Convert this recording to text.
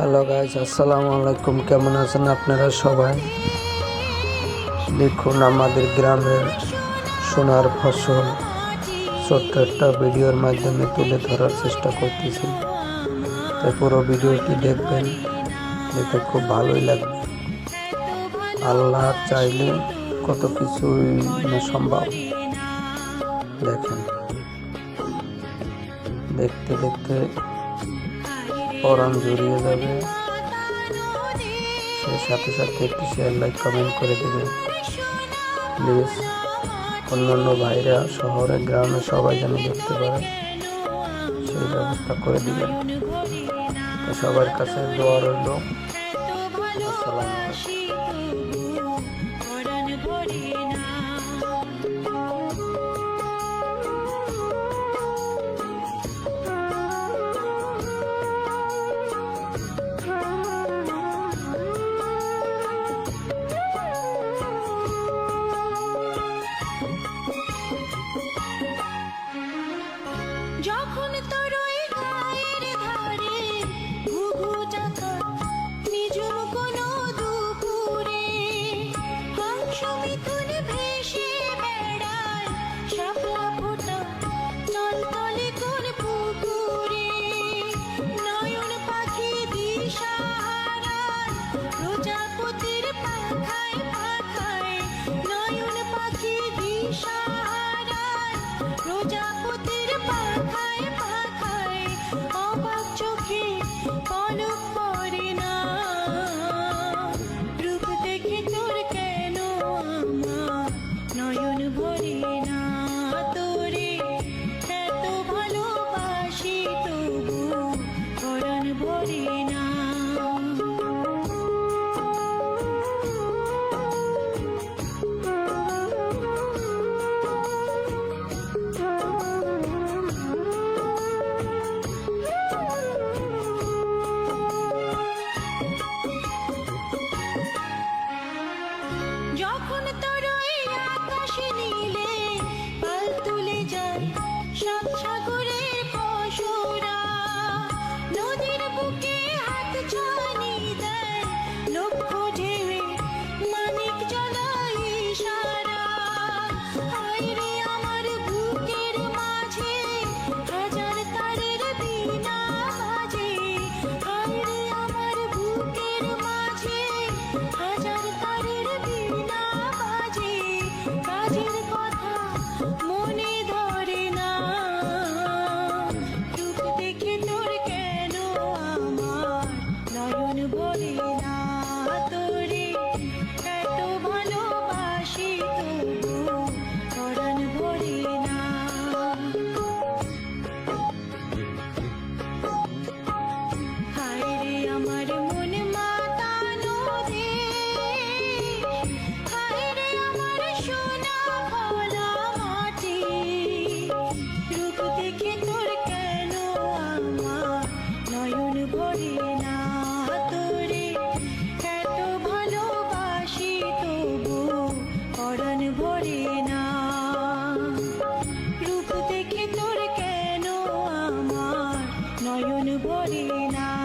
Hello guys আসসালামু আলাইকুম কেমন আছেন আপনারা সবাই? দেখুন, আমাদের গ্রামের সোনার ফসল ছোট্ট একটা ভিডিওর মাধ্যমে তুলে ধরার চেষ্টা করতেছি। তাই পুরো ভিডিওটি দেখবেন। দেখে খুব ভালোই লাগবে। আল্লাহ চাইলে কত কিছুই সম্ভব। দেখেন। দেখতে দেখতে পরাণ জড়িয়ে যাবে। সেই সাথে সাথে একটি শেয়ার লাইক কমেন্ট করে দেবে। প্লিজ অন্যান্য অন্য ভাইরা, শহরে, গ্রামে সবাই যেন দেখতে পারে। সেই ব্যবস্থা করে দিবেন। সবার কাছে দোয়া রইল। আসসালামু আলাইকুম। পলক ভরি না।